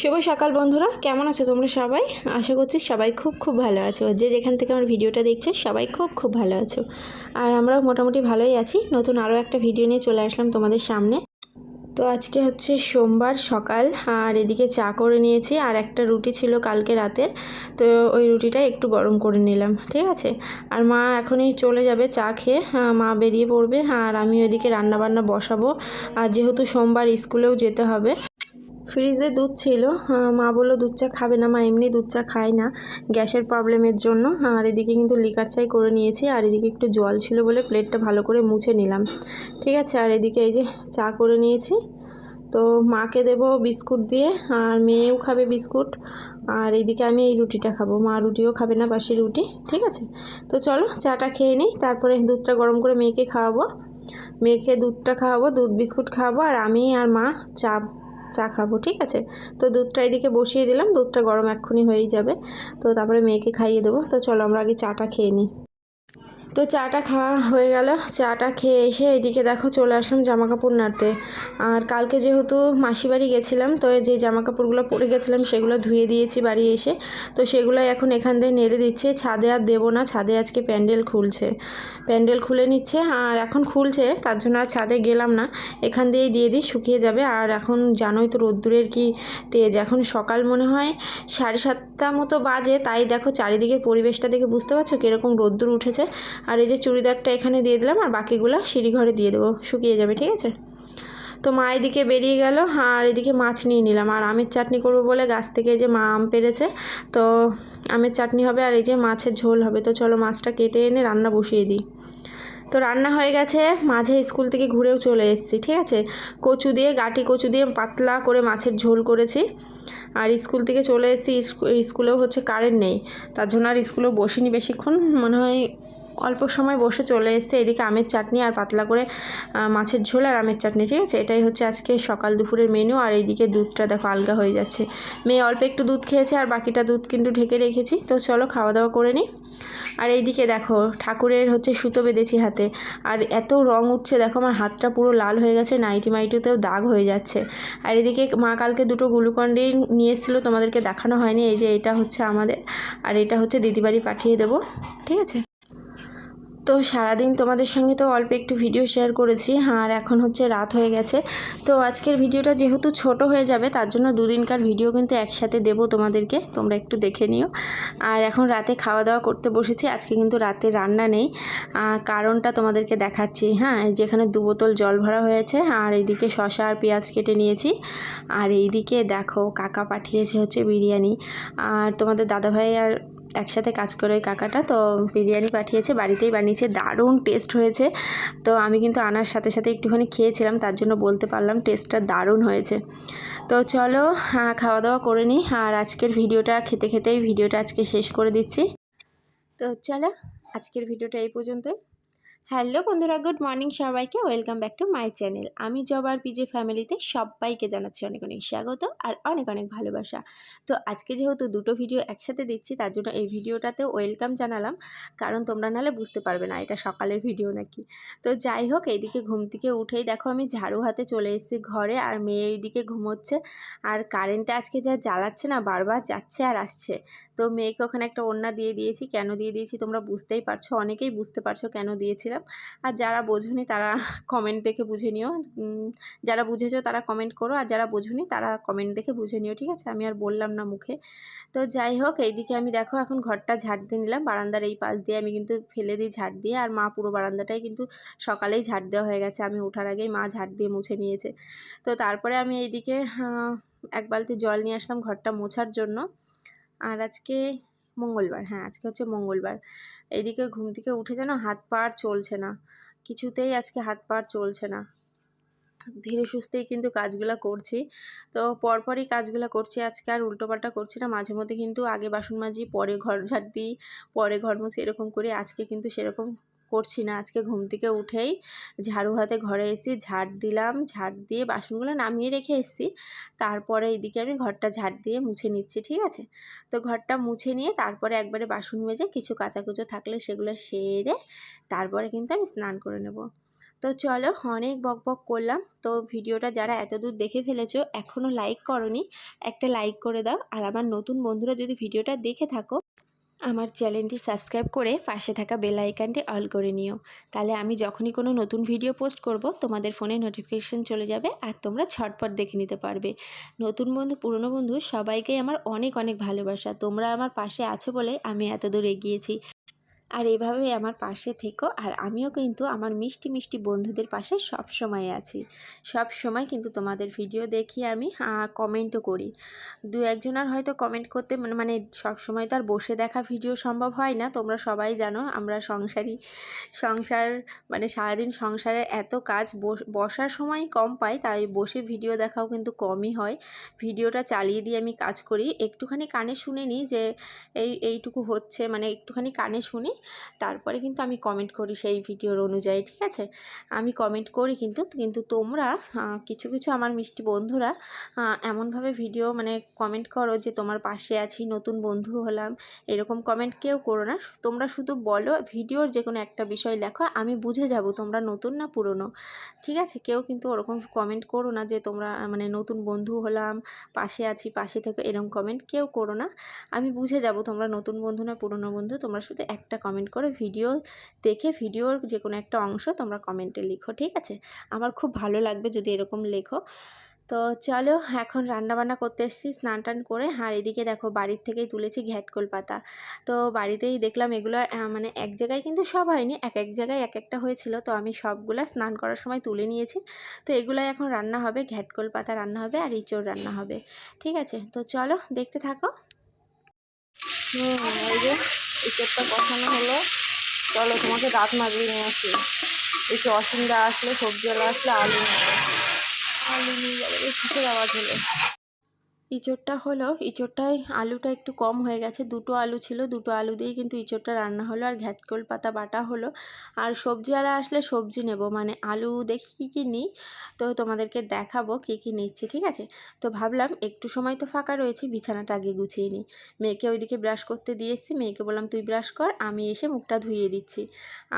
শুভ সকাল বন্ধুরা, কেমন আছো তোমরা সবাই? আশা করছি সবাই খুব খুব ভালো আছো। যে যেখান থেকে আমার ভিডিওটা দেখছ, সবাই খুব খুব ভালো আছো। আর আমরাও মোটামুটি ভালোই আছি। নতুন আরও একটা ভিডিও নিয়ে চলে আসলাম তোমাদের সামনে। তো আজকে হচ্ছে সোমবার সকাল, আর এদিকে চা করে নিয়েছি, আর একটা রুটি ছিল কালকে রাতের। তো ওই রুটিটা একটু গরম করে নিলাম, ঠিক আছে? আর মা এখনই চলে যাবে চা খেয়ে মা বেরিয়ে পড়বে, আর আমি ওইদিকে রান্নাবান্না বসাবো। আর যেহেতু সোমবার স্কুলেও যেতে হবে ফ্রিজে দুধ ছিল। মা বলল দুধ চা খাবে না। মা এমনি দুধ চা খায় না গ্যাসের প্রবলেমের জন্য। আর এদিকে কিন্তু লিকার চাই করে নিয়েছি। আর এদিকে একটু জল ছিল বলে প্লেটটা ভালো করে মুছে নিলাম। ঠিক আছে, আর এদিকে এই যে চা করে নিয়েছি। তো মাকে দেবো বিস্কুট দিয়ে, আর মেয়েও খাবে বিস্কুট। আর এদিকে আমি এই রুটিটা খাব। মা রুটিও খাবে না, বাসি রুটি। ঠিক আছে? তো চলো চাটা খেয়ে নিই। তারপরে দুধটা গরম করে মেয়েকে খাওয়াবো। মেয়েকে দুধটা খাওয়াবো, দুধ বিস্কুট খাওয়াবো। আর আমি আর মা চা চা খাব, ঠিক আছে? তো দুধটা এদিকে বসিয়ে দিলাম, দুধটা গরম এক্ষুনি হয়েই যাবে। তো তারপরে মেয়েকে খাইয়ে দেবো। তো চলো আমরা আগে চাটা খেয়ে নিই। তো চাটা খাওয়া হয়ে গেল। চাটা খেয়ে এসে এদিকে দেখো চলে আসলাম জামা কাপড় নাড়তে। আর কালকে যেহেতু মাসি বাড়ি গেছিলাম, তো যে জামা কাপড়গুলো পরে গেছিলাম সেগুলো ধুয়ে দিয়েছি বাড়ি এসে। তো সেগুলোই এখন এখান থেকে নেড়ে দিচ্ছে। ছাদে আর দেবো না, ছাদে আজকে প্যান্ডেল খুলছে। প্যান্ডেল খুলে নিচ্ছে আর এখন খুলছে, তার জন্য আর ছাদে গেলাম না। এখান দিয়েই দিয়ে দিই, শুকিয়ে যাবে। আর এখন জানোই তো রোদ্দুরের কি তেজ। এখন সকাল মনে হয় সাড়ে সাতটা মতো বাজে, তাই দেখো চারিদিকের পরিবেশটা দেখে বুঝতে পারছ কীরকম রোদ্দুর উঠেছে। আর এই যে চুড়িদারটা এখানে দিয়ে দিলাম, আর বাকিগুলো সিঁড়িঘরে দিয়ে দেবো। শুকিয়ে যাবে, ঠিক আছে? তো মা এদিকে বেরিয়ে গেল, আর এদিকে মাছ নিয়ে নিলাম। আর আমের চাটনি করব বলে গাছ থেকে যে মা আম পেরেছে, তো আমের চাটনি হবে আর এই যে মাছের ঝোল হবে। তো চলো মাছটা কেটে এনে রান্না বসিয়ে দিই। তো রান্না হয়ে গেছে, মাঝে স্কুল থেকে ঘুরেও চলে এসেছি, ঠিক আছে? কচু দিয়ে, গাটি কচু দিয়ে পাতলা করে মাছের ঝোল করেছি। আর স্কুল থেকে চলে এসেছি স্কুলেও হচ্ছে কারেন্ট নেই। তার জন্য আর স্কুলেও বসিনি বেশিক্ষণ। মনে হয় অল্প সময় বসে চলে এসেছে। এদিকে আমের চাটনি আর পাতলা করে মাছের ঝোল আর আমের চাটনি, ঠিক আছে? এটাই হচ্ছে আজকে সকাল দুপুরের মেনু আর এইদিকে দুধটা দেখো আলগা হয়ে যাচ্ছে। মেয়ে অল্প একটু দুধ খেয়েছে আর বাকিটা দুধ কিন্তু ঢেকে রেখেছি। তো চলো খাওয়া দাওয়া করে নিই আর এইদিকে দেখো, ঠাকুরের হচ্ছে সুতো বেঁধেছি হাতে। আর এত রং উঠছে, দেখো আমার হাতটা পুরো লাল হয়ে গেছে, নাইটি মাইটিতেও দাগ হয়ে যাচ্ছে। আর এদিকে মা কালকে দুটো গ্লুকন্ডি নিয়ে এসেছিল, তোমাদেরকে দেখানো হয়নি। এই যে এটা হচ্ছে আমাদের, আর এটা হচ্ছে দিদিবাড়ি পাঠিয়ে দেবো, ঠিক আছে? তো সারাদিন তোমাদের সঙ্গে তো অল্প একটু ভিডিও শেয়ার করেছি। আর এখন হচ্ছে রাত হয়ে গেছে। তো আজকের ভিডিওটা যেহেতু ছোট হয়ে যাবে, তার জন্য দুদিনকার ভিডিও কিন্তু একসাথে দেবো তোমাদেরকে। তোমরা একটু দেখে নিও। আর এখন রাতে খাওয়া দাওয়া করতে বসেছি। আজকে কিন্তু রাতে রান্না নেই। কারণটা তোমাদেরকে দেখাচ্ছি। হ্যাঁ যেখানে দু বোতল জল ভরা হয়েছে। আর এইদিকে শশা আর পেঁয়াজ কেটে নিয়েছি। আর এইদিকে দেখো কাকা পাঠিয়েছে হচ্ছে বিরিয়ানি। আর তোমাদের দাদাভাই আর একসাথে কাজ করে ওই কাকাটা, তো বিরিয়ানি পাঠিয়েছে, বাড়িতেই বানিয়েছে, দারুণ টেস্ট হয়েছে। তো আমি কিন্তু আনার সাথে সাথে একটুখানি খেয়েছিলাম, তার জন্য বলতে পারলাম টেস্টটা দারুণ হয়েছে। তো চলো খাওয়া দাওয়া করে নিই, আর আজকের ভিডিওটা খেতে খেতেই ভিডিওটা আজকে শেষ করে দিচ্ছি। তো চলো, আজকের ভিডিওটা এই পর্যন্তই। হ্যালো বন্ধুরা, গুড মর্নিং সবাইকে। Welcome back to my channel. আমি জব আর পিজে ফ্যামিলিতে সবাইকে জানাচ্ছি অনেক অনেক স্বাগত আর অনেক অনেক ভালোবাসা। তো আজকে যেহেতু দুটো ভিডিও একসাথে দিচ্ছি, তার জন্য এই ভিডিওটাতেও ওয়েলকাম জানালাম। কারণ তোমরা নাহলে বুঝতে পারবে না, এটা সকালের ভিডিও নাকি। তো যাই হোক, এইদিকে ঘুম থেকে উঠেই দেখো আমি ঝাড়ু হাতে চলে এসেছি ঘরে আর মেয়ে এইদিকে ঘুমোচ্ছে। আর কারেন্টটা আজকে যা জ্বালাচ্ছে না, বারবার যাচ্ছে আর আসছে। তো মেয়েকে ওখানে একটা ওড়না দিয়ে দিয়েছি। কেন দিয়ে দিয়েছি তোমরা বুঝতেই পারছ, অনেকেই বুঝতে পারছ কেন দিয়েছিলাম আর যারা বোঝনি তারা কমেন্ট দেখে বুঝে নিও। যারা বুঝেছ তারা কমেন্ট করো, আর যারা বোঝনি তারা কমেন্ট দেখে বুঝে নিও, ঠিক আছে? আমি আর বললাম না মুখে। তো যাই হোক, এইদিকে আমি দেখো এখন ঘরটা ঝাড় দিয়ে নিলাম। বারান্দার এই পাশ দিয়ে আমি কিন্তু ফেলে দিই ঝাড় দিয়ে। আর মা পুরো বারান্দাটাই কিন্তু সকালেই ঝাড় দেওয়া হয়ে গেছে। আমি ওঠার আগেই মা ঝাড় দিয়ে মুছে নিয়েছে। তো তারপরে আমি এইদিকে এক বালতি জল নিয়ে আসলাম ঘরটা মোছার জন্য। আর আজকে মঙ্গলবার হ্যাঁ আজকে হচ্ছে মঙ্গলবার। এদিকে ঘুম থেকে উঠে যেন হাত পা আর চলছে না। কিছুতেই আজকে হাত পা আর চলছে না। ধীরে সুস্থেই কিন্তু কাজগুলো করছি। তো পরপরই কাজগুলো করছি, আজকে আর উল্টোপাল্টা করছি না। মাঝে মধ্যে কিন্তু আগে বাসন মাজি, পরে ঘর ঝাড় দিই, পরে ঘর মুছি, এরকম করি। আজকে কিন্তু সেরকম করছি না। আজকে ঘুম থেকে উঠেই ঝাড়ু হাতে ঘরে এসে ঝাড় দিলাম। ঝাড় দিয়ে বাসনগুলো নামিয়ে রেখে এসেছি। তারপরে এদিকে আমি ঘরটা ঝাড় দিয়ে মুছে নিচ্ছি, ঠিক আছে? তো ঘরটা মুছে নিয়ে তারপরে একবারে বাসন মেজে কিছু কাচাকুচো থাকলে সেগুলো সেরে তারপরে কিন্তু আমি স্নান করে নেব। তো চলো অনেক বক বক করলাম। তো ভিডিওটা যারা এতদূর দেখে ফেলেছো এখনও লাইক করনি, একটা লাইক করে দাও। আর আমার নতুন বন্ধুরা যদি ভিডিওটা দেখে থাকো আমার চ্যানেলটি সাবস্ক্রাইব করে পাশে থাকা বেল আইকনটি অল করে নিও। তাহলে আমি যখনই কোনো নতুন ভিডিও পোস্ট করব, তোমাদের ফোনে নোটিফিকেশন চলে যাবে আর তোমরা ছটপট দেখে নিতে পারবে। নতুন বন্ধু, পুরনো বন্ধু সবাইকেই আমার অনেক অনেক ভালোবাসা। তোমরা আমার পাশে আছো বলে আমি এত দূর এগিয়েছি। আর এভাবেই আমার পাশে থেকো। আর আমিও কিন্তু আমার মিষ্টি মিষ্টি বন্ধুদের পাশে সব সময় আছি। সব সময় কিন্তু তোমাদের ভিডিও দেখি আমি কমেন্টও করি। দু একজনের হয়তো কমেন্ট করতে মানে মানে সব সময় তো আর বসে দেখা ভিডিও সম্ভব হয় না। তোমরা সবাই জানো আমরা সংসারী, সংসার মানে সারাদিন সংসারে এত কাজ বসার সময় কম পাই, তাই বসে ভিডিও দেখাও কিন্তু কমই হয়। ভিডিওটা চালিয়ে দিয়ে আমি কাজ করি। একটুখানি কানে শুনে নিই যে, এই, এইটুকু হচ্ছে মানে একটুখানি কানে শুনি তারপরে কিন্তু আমি কমেন্ট করি সেই ভিডিওর অনুযায়ী, ঠিক আছে? আমি কমেন্ট করি কিন্তু কিন্তু তোমরা কিছু কিছু আমার মিষ্টি বন্ধুরা এমনভাবে ভিডিও মানে কমেন্ট করো যে তোমার পাশে আছি, নতুন বন্ধু হলাম, এরকম কমেন্ট কেউ করো না। তোমরা শুধু বলো ভিডিওর যে কোনো একটা বিষয় লেখো, আমি বুঝে যাব তোমরা নতুন না পুরনো। ঠিক আছে? কেউ কিন্তু ওরকম কমেন্ট করো না যে তোমরা মানে নতুন বন্ধু হলাম, পাশে আছি, পাশে থেকে এরকম কমেন্ট কেউ করো না। আমি বুঝে যাব তোমরা নতুন বন্ধু না পুরনো বন্ধু, তোমরা শুধু একটা কমেন্ট করে ভিডিও দেখে ভিডিওর যে কোনো একটা অংশ তোমরা কমেন্টে লিখো, ঠিক আছে? আমার খুব ভালো লাগবে যদি এরকম লেখো। তো চলো, এখন রান্নাবান্না করতে এসেছি, স্নান টান করে। আর এদিকে দেখো, বাড়ির থেকেই তুলেছি ঘ্যাটকোল পাতা তো বাড়িতেই দেখলাম এগুলো মানে এক জায়গায় কিন্তু সব হয়নি, এক এক জায়গায় এক একটা হয়েছিল। তো আমি সবগুলা স্নান করার সময় তুলে নিয়েছি। তো এগুলাই এখন রান্না হবে ঘ্যাটকোল পাতা রান্না হবে আর ইঁচড় রান্না হবে, ঠিক আছে? তো চলো, দেখতে থাকো। হুম এই চেপটা কষানো হলো। চলো, তোমাকে দাঁত মাজিয়ে নিয়ে আসি। একটু অসুবিধা আসলে সবজিওয়ালা আসলে আলু নিয়ে আলু নিয়ে যাবে আওয়াজ হলো? ইঁচড়টা হলো, ইঁচড়টায় আলুটা একটু কম হয়ে গেছে। দুটো আলু ছিল, দুটো আলু দিয়েই কিন্তু ইঁচড়টা রান্না হলো। আর ঘ্যাটকোল পাতা বাটা হলো। আর সবজিওয়ালা আসলে সবজি নেব। মানে আলু দেখি কী কী নিই, তো তোমাদেরকে দেখাবো কী কী নিচ্ছি, ঠিক আছে? তো ভাবলাম একটু সময় তো ফাঁকা রয়েছে, বিছানাটা আগে গুছিয়ে নিই। মেয়েকে ওইদিকে ব্রাশ করতে দিয়ে এসেছি। মেয়েকে বললাম, তুই ব্রাশ কর, আমি এসে মুখটা ধুইয়ে দিচ্ছি।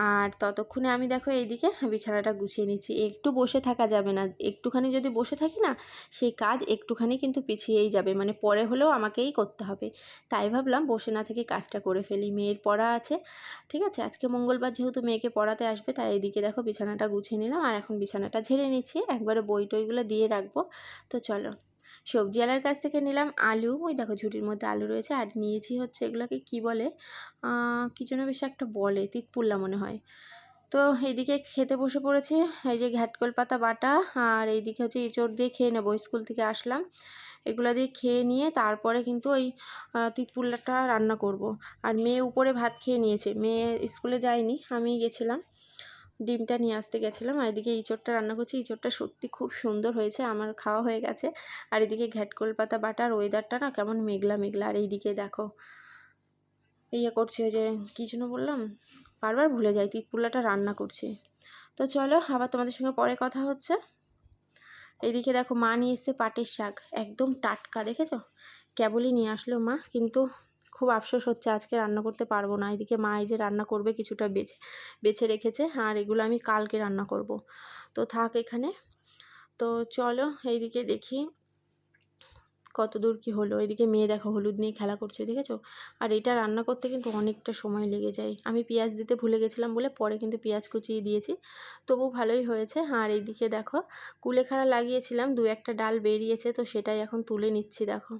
আর ততক্ষণে আমি দেখো এইদিকে বিছানাটা গুছিয়ে নিচ্ছি। একটু বসে থাকা যাবে না। একটুখানি যদি বসে থাকি না, সেই কাজ একটুখানি কিন্তু পিছিয়ে হয়েই যাবে মানে পরে হলেও আমাকেই করতে হবে। তাই ভাবলাম বসে না থেকে কাজটা করে ফেলি, মেয়ের পড়া আছে, ঠিক আছে? আজকে মঙ্গলবার যেহেতু মেয়েকে পড়াতে আসবে, তাই এদিকে দেখো বিছানাটা গুছিয়ে নিলাম আর এখন বিছানাটা ঝেড়ে নিচ্ছি, একবারে বই টইগুলো দিয়ে রাখব। তো চলো সবজিওয়ালার কাছ থেকে নিলাম আলু, ওই দেখো ঝুড়ির মধ্যে আলু রয়েছে আর নিয়েছি হচ্ছে এগুলোকে কি বলে কী যেন বেশ একটা বলে, তিতপুল্লা মনে হয়। তো এইদিকে খেতে বসে পড়েছি, এই যে ঘ্যাটকল পাতা বাটা আর এইদিকে হচ্ছে এঁচড় দিয়ে খেয়ে নেব, স্কুল থেকে আসলাম। এগুলো দিয়ে খেয়ে নিয়ে তারপরে কিন্তু ওই তিতপুল্লাটা রান্না করব। আর মেয়ে উপরে ভাত খেয়ে নিয়েছে। মেয়ে স্কুলে যায়নি, আমি গেছিলাম। ডিমটা নিয়ে আসতে গেছিলাম আর এদিকে ইঁচড়টা রান্না করছি। ইঁচড়টা সত্যি খুব সুন্দর হয়েছে, আমার খাওয়া হয়ে গেছে। আর এদিকে ঘ্যাটকোল পাতা বাটার ওয়েদারটা না কেমন মেঘলা মেঘলা। আর এইদিকে দেখো ইয়ে করছে ওই যে, কী যেন বললাম? বারবার ভুলে যাই, তিতপুল্লাটা রান্না করছি। তো চলো আবার তোমাদের সঙ্গে পরে কথা হচ্ছে। এদিকে দেখো মা নিয়ে এসছে পাটের শাক, একদম টাটকা, দেখেছ? কেবলই নিয়ে আসলো মা, কিন্তু খুব আফসোস হচ্ছে আজকে রান্না করতে পারব না। এদিকে মা এই যে রান্না করবে কিছুটা বেছে বেছে রেখেছে, আর এগুলো আমি কালকে রান্না করব। তো থাক এখানে। তো চলো এইদিকে দেখি কত দূর কী হলো? এদিকে মেয়ে দেখো হলুদ নিয়ে খেলা করছে, দেখেছ? আর এটা রান্না করতে কিন্তু অনেকটা সময় লেগে যায়। আমি পেঁয়াজ দিতে ভুলে গেছিলাম বলে পরে কিন্তু পেঁয়াজ কুচিয়ে দিয়েছি। তবু ভালোই হয়েছে। আর এইদিকে দেখো, কুলেখাড়া লাগিয়েছিলাম, দু একটা ডাল বেরিয়েছে, তো সেটাই এখন তুলে নিচ্ছি, দেখো।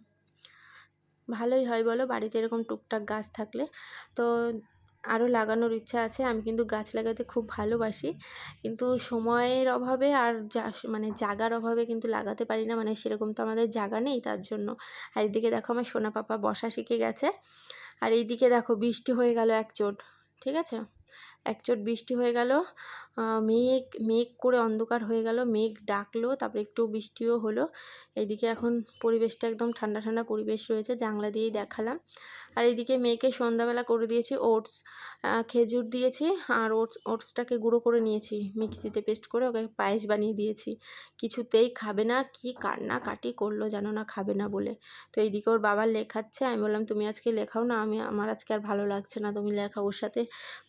ভালোই হয় বলো, বাড়িতে এরকম টুকটাক গাছ থাকলে। তো আরও লাগানোর ইচ্ছা আছে। আমি কিন্তু গাছ লাগাতে খুব ভালোবাসি। কিন্তু সময়ের অভাবে আর যা মানে জাগার অভাবে কিন্তু লাগাতে পারি না। মানে সেরকম তো আমাদের জায়গা নেই তার জন্য। আর এদিকে দেখো আমার সোনা পাপা বসা শিখে গেছে। আর এইদিকে দেখো বৃষ্টি হয়ে গেল এক চোট, ঠিক আছে? একচোট বৃষ্টি হয়ে গেল। মেঘ মেঘ করে অন্ধকার হয়ে গেল। মেঘ ডাকলো, তারপরে একটু বৃষ্টিও হলো। এইদিকে এখন পরিবেশটা একদম ঠান্ডা ঠান্ডা পরিবেশ রয়েছে। জানলা দিয়েই দেখালাম। আর এদিকে মেয়েকে সন্ধ্যাবেলা করে দিয়েছি ওটস খেজুর দিয়েছি আর ওটস, ওটসটাকে গুঁড়ো করে নিয়েছি। মিক্সিতে পেস্ট করে ওকে পায়েস বানিয়ে দিয়েছি। কিছুতেই খাবে না, কি কান্না কাটি করল জানো না খাবে না বলে। তো এইদিকে ওর বাবা লেখাচ্ছে, আমি বললাম, তুমি আজকে লেখাও না, আমি, আমার আজকে আর ভালো লাগছে না, তুমি লেখা ওর সাথে।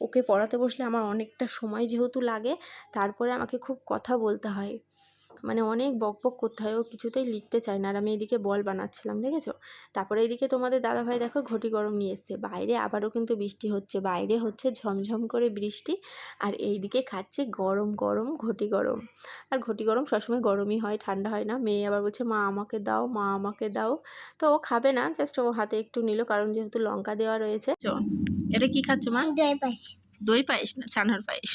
ওকে পড়াতে বসলে আমার অনেকটা সময় যেহেতু লাগে, তারপরে আমাকে খুব কথা বলতে হয়। মানে অনেক বক বক করতে হয় ও কিছুতেই লিখতে চায় না। আর আমি এদিকে বল বানাচ্ছিলাম দেখেছ? তারপরে এদিকে তোমাদের দাদাভাই দেখো ঘটি গরম নিয়ে এসছে। বাইরে আবারও কিন্তু বৃষ্টি হচ্ছে বাইরে হচ্ছে ঝমঝম করে বৃষ্টি। আর এইদিকে খাচ্ছে গরম গরম ঘটি গরম। আর ঘটি গরম সবসময় গরমই হয় ঠান্ডা হয় না। মেয়ে আবার বলছে মা আমাকে দাও মা আমাকে দাও। তো ও খাবে না জাস্ট ও হাতে একটু নিল কারণ যেহেতু লঙ্কা দেওয়া রয়েছে। এটা কি খাচ্ছ মা? দই পাইস দই পায়েস না ছানার পায়েস?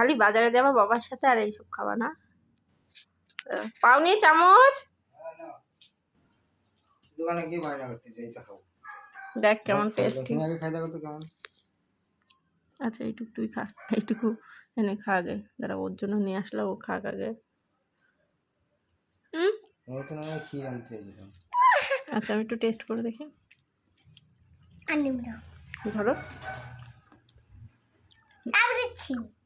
খালি বাজারে যাবা বাবার সাথে আর এইসব খাবা না। পাওনি চামচ। দোকানে গিয়ে বায়না করতে চাই খাব। দেখ কেমন টেস্টি আগে খাই দেখো তো কেমন? আচ্ছা এইটুকু তুই খা এইটুকু এনে খা আগে। দাঁড়া ওর জন্য নিয়ে আসলে ও খাক আগে। হুম? আনতে আচ্ছা আমি একটু টেস্ট করে দেখি। না ধরো। আবার ছি খা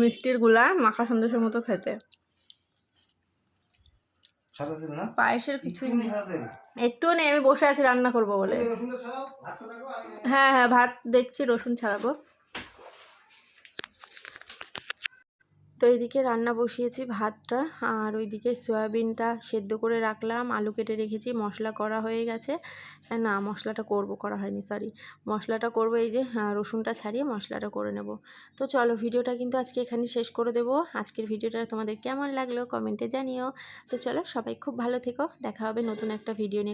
মিষ্টিরগুলা মাখা সন্দেশের মতো খেতে। পায়েসের কিছুই একটুও নেই। আমি বসে আছি রান্না করব বলে। হ্যাঁ হ্যাঁ ভাত দেখছি রসুন ছাড়াবো। তো এইদিকে রান্না বসিয়েছি ভাতটা, আর ওইদিকে সয়াবিনটা সেদ্ধ করে রাখলাম, আলু কেটে রেখেছি, মশলা করা হয়ে গেছে। না, মশলাটা করব, করা হয়নি সরি মশলাটা করব, এই যে রসুনটা ছাড়িয়ে মশলাটা করে নেব। তো চলো, ভিডিওটা কিন্তু আজকে এখানে শেষ করে দেবো। আজকের ভিডিওটা তোমাদের কেমন লাগল, কমেন্টে জানিও। তো চলো, সবাই খুব ভালো থেকো, দেখা হবে নতুন একটা ভিডিও নিয়ে।